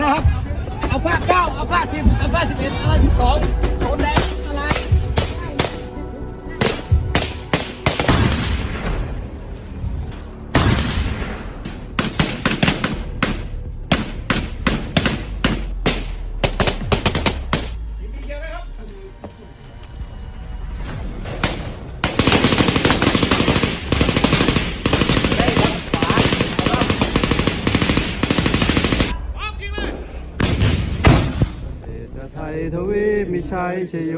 นะครับ เอาผ้าเก้าเอาผ้าสิบ จะไทยทวีมิชัยชโย